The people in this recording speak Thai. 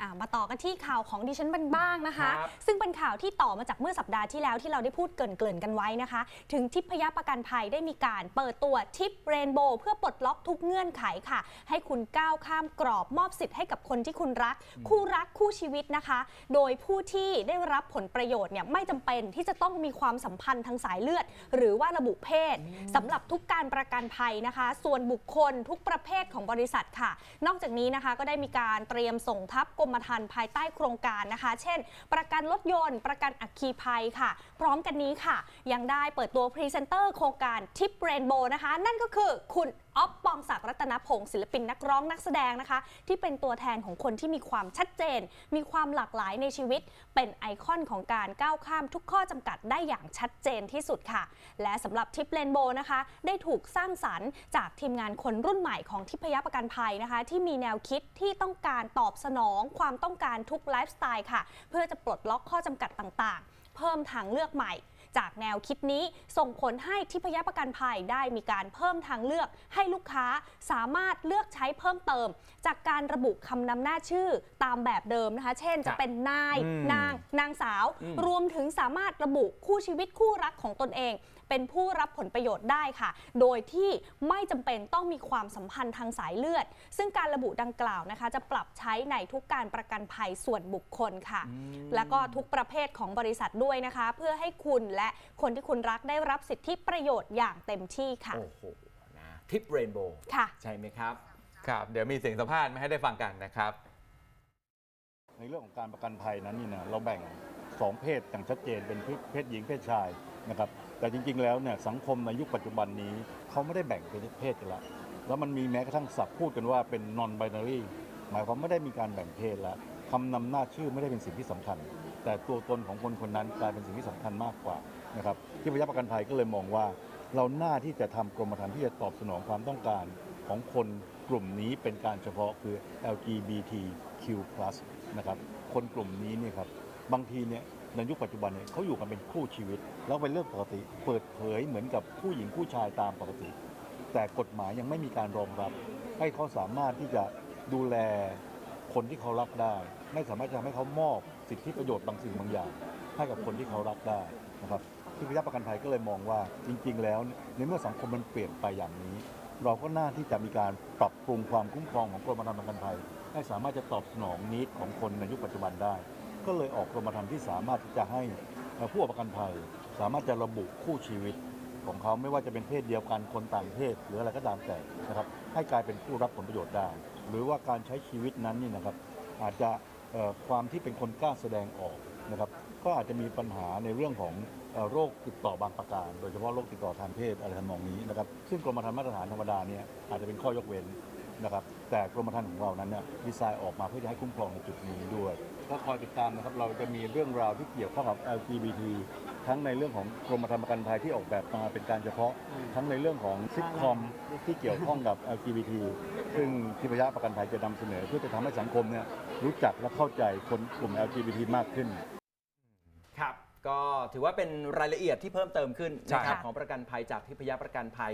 อ่ามาต่อกันที่ข่าวของดิฉันบันบ้างนะคะ ครับ ซึ่งเป็นข่าวที่ต่อมาจากเมื่อสัปดาห์ที่แล้วที่เราได้พูดเกริ่นๆกันไว้นะคะ ถึงทิพยประกันภัยได้มีการเปิดตัวทิปเรนโบว์เพื่อปลดล็อกทุกเงื่อนไขค่ะ ให้คุณก้าวข้ามกรอบมอบสิทธิ์ให้กับคนที่คุณรัก คู่รักคู่ชีวิตนะคะ โดยผู้ที่ได้รับผลประโยชน์เนี่ยไม่จำเป็นที่จะต้องมีความสัมพันธ์ทางสายเลือด หรือว่าระบุเพศสำหรับทุกการประกันภัยนะคะ ส่วนบุคคลทุกประเภทของบริษัทค่ะ นอกจากนี้นะคะก็ได้มีการเตรียมส่งทัพกรมธรรม์ภายใต้โครงการนะคะ เช่น ประกันรถยนต์ ประกันอัคคีภัยค่ะ พร้อมกันนี้ค่ะ ยังได้เปิดตัวพรีเซนเตอร์โครงการทิปเรนโบนะคะ นั่นก็คือคุณ อ๊อฟปองศักดิ์รัตนพงศ์ศิลปินนักร้องนักแสดงนะคะ ที่เป็นตัวแทนของคนที่มีความชัดเจน มีความหลากหลายในชีวิต เป็นไอคอนของการก้าวข้ามทุกข้อจำกัดได้อย่างชัดเจนที่สุดค่ะ และสำหรับทิปเรนโบนะคะ ได้ถูกสร้างสรรค์จากทีมงานคนรุ่นใหม่ของทิพยประกันภัยนะคะ ที่มีแนวคิดที่ต้องการตอบสนอง ความต้องการทุกไลฟ์สไตล์ค่ะ เพื่อจะปลดล็อกข้อจำกัดต่างๆ เพิ่มทางเลือกใหม่ จากแนวคิดนี้ส่งผลให้ทิพยประกันภัยได้มีการเพิ่มทางเลือกให้ลูกค้าสามารถเลือกใช้เพิ่มเติม จากการระบุคำนำหน้าชื่อตามแบบเดิมนะคะ เช่นจะเป็นนายอืมนาง นางสาวอืมรวมถึงสามารถระบุคู่ชีวิตคู่รักของตนเองเป็นผู้รับผลประโยชน์ได้ค่ะ โดยที่ไม่จำเป็นต้องมีความสัมพันธ์ทางสายเลือด ซึ่งการระบุดังกล่าวนะคะ จะปรับใช้ในทุกการประกันภัยส่วนบุคคลค่ะ แล้วก็ทุกประเภทของบริษัทด้วยนะคะ เพื่อให้คุณและคนที่คุณรักได้รับสิทธิประโยชน์อย่างเต็มที่ค่ะ โอ้โหนะทิปเรนโบว์ค่ะ ใช่ไหมครับ ครับ เดี๋ยวมีเสียงสัมภาษณ์มาให้ได้ฟังกันนะครับ ในเรื่องของการประกันภัยนั้นนี่นะเราแบ่งสองเพศอย่างชัดเจนเป็นเพศหญิงเพศชายนะครับแต่จริง ๆ แล้วเนี่ยสังคมในยุคปัจจุบันนี้เขาไม่ได้แบ่งเป็นเพศกันละแล้วมันมีแม้กระทั่งศัพท์พูดกันว่าเป็น non binary หมายความไม่ได้มีการแบ่งเพศแล้วคำนำหน้าชื่อไม่ได้เป็นสิ่งที่สำคัญ แต่ตัวตนของคนคนนั้นกลายเป็นสิ่งที่สำคัญมากกว่านะครับที่พยาประกันภัยก็เลยมองว่า เราหน้าที่จะทำกรมธรรม์ที่จะตอบสนองความต้องการของคนกลุ่มนี้เป็นการเฉพาะคือ LGBTQ+ นะครับคนกลุ่มนี้เนี่ยครับบางทีเนี่ยในยุคปัจจุบันเนี่ยเขาอยู่กันเป็นคู่ชีวิต แล้วเป็นเรื่องปกติ เปิดเผยเหมือนกับผู้หญิงผู้ชายตามปกติ แต่กฎหมายยังไม่มีการรองรับ ให้เขาสามารถที่จะดูแลคนที่เขารักได้ ไม่สามารถจะทำให้เขามอบ สิทธิประโยชน์บางสิ่งบางอย่าง ให้กับคนที่เขารักได้นะครับที่พยาประกันภัยก็เลยมองว่าจริง ๆ แล้วในเมื่อสังคมมันเปลี่ยนไปอย่างนี้ เราก็น่าที่จะมีการปรับปรุงความคุ้มครองของกรมธรรม์ประกันภัย ให้สามารถจะตอบสนองนิดของคนในยุคปัจจุบันได้ ก็เลยออกกรมธรรม์ที่สามารถที่จะให้ผู้ประกันภัย สามารถจะระบุคู่ชีวิตของเขาไม่ว่าจะเป็นเพศเดียวกันคนต่างเพศหรืออะไรก็ตามแต่นะครับให้กลายเป็นผู้รับผลประโยชน์ได้ หรือว่าการใช้ชีวิตนั้นนี่นะครับอาจจะ ความที่เป็นคนกล้าแสดงออกนะครับก็อาจจะมีปัญหาในเรื่องของโรคติดต่อบางประการ โดยเฉพาะโรคติดต่อทางเพศอะไรทำนองนี้นะครับซึ่งกรมธรรม์มาตรฐานธรรมดาเนี่ยอาจจะเป็นข้อยกเว้น นะครับ แต่กรมธรรม์ของเรานั้นเนี่ยดีไซน์ออกมาเพื่อจะให้คุ้มครองในจุดนี้ด้วย ก็คอยติดตามนะครับ เราจะมีเรื่องราวที่เกี่ยวข้องกับ LGBT ทั้งในเรื่องของกรมธรรม์ประกันภัยที่ออกแบบมาเป็นการเฉพาะ ทั้งในเรื่องของซิทคอมที่เกี่ยวข้องกับ LGBT ซึ่งทิพยประกันภัยจะนำเสนอ เพื่อจะทำให้สังคมเนี่ยรู้จักและเข้าใจคนกลุ่ม LGBT มากขึ้น ครับ ก็ถือว่าเป็นรายละเอียดที่เพิ่มเติมขึ้นใช่นะครับค่ะของประกันภัยจากทิพยประกันภัย